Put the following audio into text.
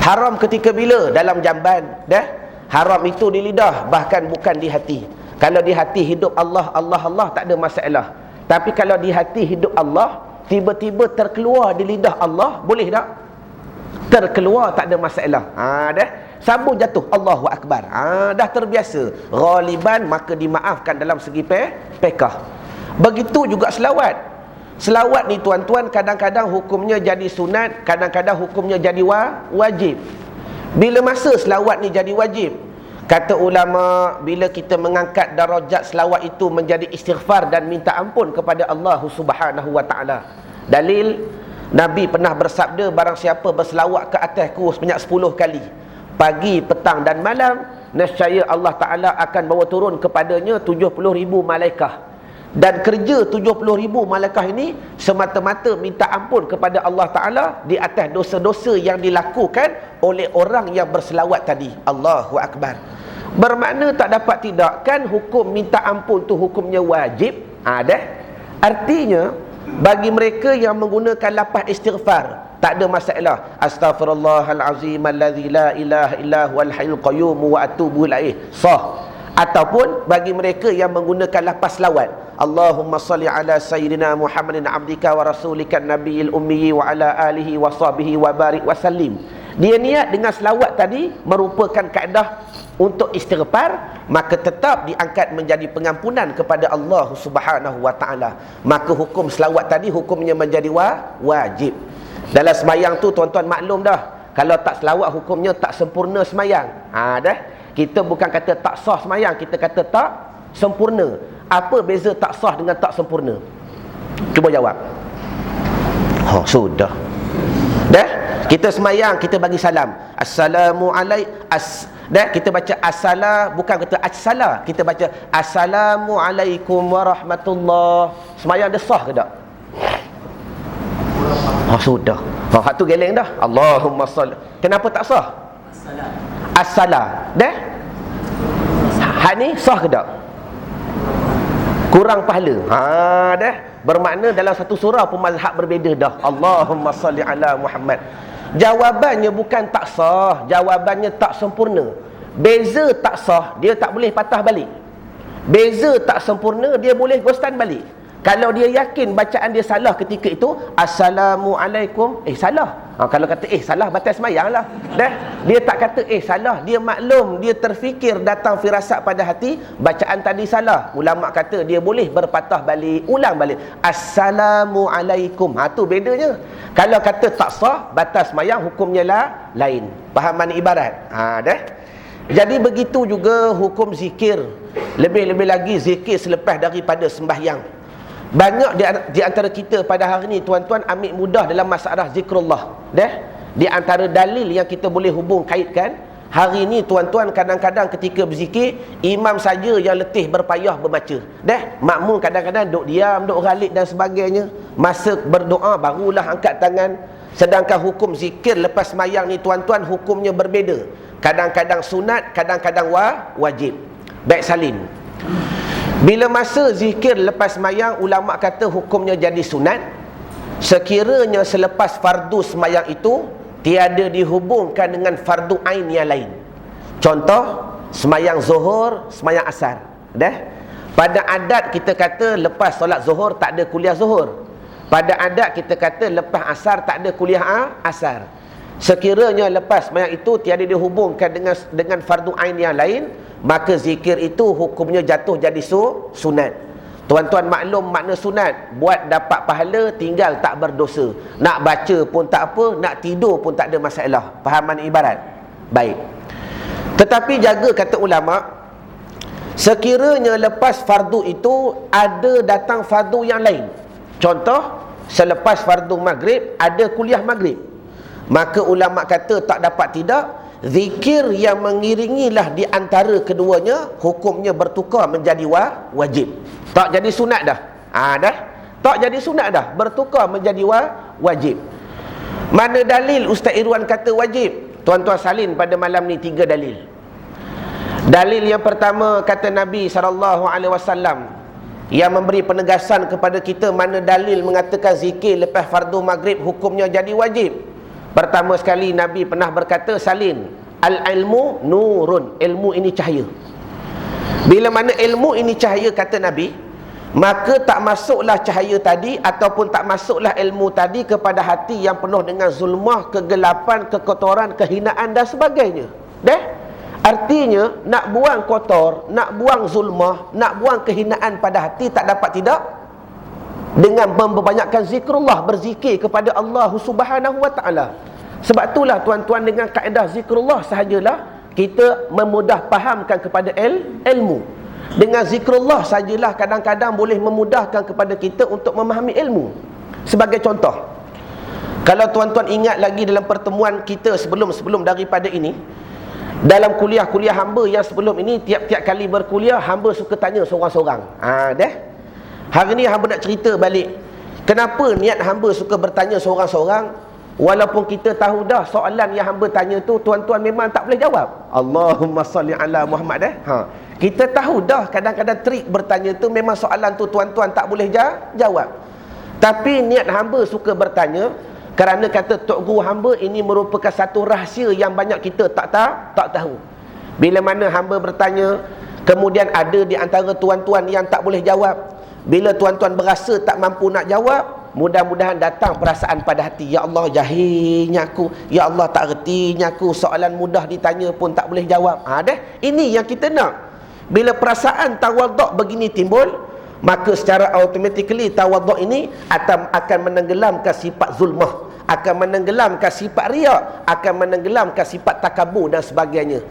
Haram ketika bila? Dalam jamban. Dah? Haram itu di lidah. Bahkan bukan di hati. Kalau di hati hidup Allah, Allah, Allah tak ada masalah. Tapi kalau di hati hidup Allah, tiba-tiba terkeluar di lidah Allah, boleh tak? Terkeluar tak ada masalah. Ha, dah? Sabun jatuh. Allahu Akbar. Ha, dah terbiasa. Ghaliban maka dimaafkan dalam segi pe pekah. Begitu juga selawat. Selawat ni tuan-tuan kadang-kadang hukumnya jadi sunat, kadang-kadang hukumnya jadi wa wajib. Bila masa selawat ni jadi wajib? Kata ulama, bila kita mengangkat darajat selawat itu menjadi istighfar dan minta ampun kepada Allah Subhanahu wa taala. Dalil Nabi pernah bersabda barang siapa berselawat ke atasku sebanyak 10 kali pagi, petang dan malam, nescaya Allah Taala akan bawa turun kepadanya 70 ribu malaikah dan kerja 70 ribu malaikat ini semata-mata minta ampun kepada Allah Ta'ala di atas dosa-dosa yang dilakukan oleh orang yang berselawat tadi. Allahu Akbar. Bermakna tak dapat tidak kan hukum minta ampun tu hukumnya wajib? Ada artinya bagi mereka yang menggunakan lapas istighfar tak ada masalah. Astaghfirullahalazim allazi la ilaha illa huwal hayyul qayyum wa atubu ilaih. Sah ataupun bagi mereka yang menggunakan lapas selawat Allahumma salli ala sayyidina Muhammadin abdika wa rasulika nabiyil ummi wa ala alihi wa sahbihi wa barik wa sallim. Dia niat dengan selawat tadi merupakan kaedah untuk istighfar maka tetap diangkat menjadi pengampunan kepada Allah Subhanahu wa taala. Maka hukum selawat tadi hukumnya menjadi wa wajib. Dalam semayang tu tuan-tuan maklum dah. Kalau tak selawat hukumnya tak sempurna semayang. Ha dah kita bukan kata tak sah semayang, kita kata tak sempurna. Apa beza tak sah dengan tak sempurna? Cuba jawab. Oh, sudah. Dah? Kita semayang, kita bagi salam. Assalamualaikum. As Dah kita baca assalam bukan kata assala, kita baca assalamualaikum warahmatullah. Semayang dia sah ke tak? Oh, sudah. Oh, satu geleng dah. Allahumma salli. Kenapa tak sah? Assalam. Assalam. Dah? Hak ni sah ke tak? Kurang pahala. Ha dah. Bermakna dalam satu surah pun mazhab berbeza dah. Allahumma salli ala Muhammad. Jawabannya bukan tak sah, jawabannya tak sempurna. Beza tak sah, dia tak boleh patah balik. Beza tak sempurna, dia boleh gostan balik. Kalau dia yakin bacaan dia salah ketika itu, Assalamualaikum. Eh, salah. Ha, kalau kata, eh, salah, batas semayang lah. Dah? Dia tak kata, eh, salah. Dia maklum, dia terfikir datang firasat pada hati, bacaan tadi salah. Ulama kata, dia boleh berpatah balik, ulang balik. Assalamualaikum. Ha, tu bedanya. Kalau kata tak sah, batas semayang, hukumnya lah lain. Faham mana ibarat? Ha, dah? Jadi begitu juga hukum zikir. Lebih-lebih lagi zikir selepas daripada sembahyang. Banyak di, di antara kita pada hari ini tuan-tuan ambil mudah dalam masalah zikrullah. Dah? Di antara dalil yang kita boleh hubung kaitkan, hari ini tuan-tuan kadang-kadang ketika berzikir, imam saja yang letih berpayah membaca. Dah? Makmum kadang-kadang duk diam, duk ralik dan sebagainya. Masa berdoa barulah angkat tangan. Sedangkan hukum zikir lepas semayang ni tuan-tuan hukumnya berbeza. Kadang-kadang sunat, kadang-kadang wa wajib. Baik salin. Bila masa zikir lepas semayang ulama kata hukumnya jadi sunat sekiranya selepas fardu semayang itu tiada dihubungkan dengan fardu ain yang lain. Contoh semayang zuhur, semayang asar. Dah? Pada adat kita kata lepas solat zuhur tak ada kuliah zuhur. Pada adat kita kata lepas asar tak ada kuliah asar. Sekiranya lepas semayang itu tiada dihubungkan dengan dengan fardu ain yang lain, maka zikir itu hukumnya jatuh jadi su, sunat. Tuan-tuan maklum makna sunat. Buat dapat pahala tinggal tak berdosa. Nak baca pun tak apa nak tidur pun tak ada masalah. Fahaman ibarat? Baik. Tetapi jaga kata ulama sekiranya lepas fardu itu ada datang fardu yang lain. Contoh selepas fardu maghrib ada kuliah maghrib. Maka ulama kata tak dapat tidak Zikir yang mengiringilah di antara keduanya Hukumnya bertukar menjadi wa, wajib. Tak jadi sunat dah. Ha, dah. Tak jadi sunat dah Bertukar menjadi wa, wajib. Mana dalil Ustaz Irwan kata wajib? Tuan-tuan salin pada malam ni tiga dalil. Dalil yang pertama kata Nabi SAW Yang memberi penegasan kepada kita Mana dalil mengatakan zikir lepas fardu maghrib Hukumnya jadi wajib Pertama sekali Nabi pernah berkata salin al-ilmu nurun. Ilmu ini cahaya. Bila mana ilmu ini cahaya kata Nabi, maka tak masuklah cahaya tadi ataupun tak masuklah ilmu tadi kepada hati yang penuh dengan zulmah, kegelapan, kekotoran, kehinaan dan sebagainya. Deh? Artinya nak buang kotor, nak buang zulmah, nak buang kehinaan pada hati tak dapat tidak? Dengan memperbanyakkan zikrullah berzikir kepada Allah Subhanahu wa taala. Sebab itulah tuan-tuan dengan kaedah zikrullah sahajalah kita memudah fahamkan kepada il, ilmu. Dengan zikrullah sajalah kadang-kadang boleh memudahkan kepada kita untuk memahami ilmu. Sebagai contoh, kalau tuan-tuan ingat lagi dalam pertemuan kita sebelum-sebelum daripada ini, dalam kuliah-kuliah hamba yang sebelum ini tiap-tiap kali berkuliah hamba suka tanya seorang-seorang. Ah, deh. Hari ni hamba nak cerita balik. Kenapa niat hamba suka bertanya seorang-seorang walaupun kita tahu dah soalan yang hamba tanya tu tuan-tuan memang tak boleh jawab. Allahumma salli ala Muhammad eh. Ha. Kita tahu dah kadang-kadang trik bertanya tu memang soalan tu tuan-tuan tak boleh jawab. Tapi niat hamba suka bertanya kerana kata Tok Guru hamba ini merupakan satu rahsia yang banyak kita tak tahu, tak tahu. Bila mana hamba bertanya, kemudian ada di antara tuan-tuan yang tak boleh jawab, bila tuan-tuan berasa tak mampu nak jawab, mudah-mudahan datang perasaan pada hati. Ya Allah jahilnya aku. Ya Allah tak retinya aku. Soalan mudah ditanya pun tak boleh jawab. Ha, dah. Ini yang kita nak. Bila perasaan tawaduk begini timbul, maka secara automatically tawaduk ini akan, akan menenggelamkan sifat zulmah. Akan menenggelamkan sifat riak. Akan menenggelamkan sifat takabur dan sebagainya.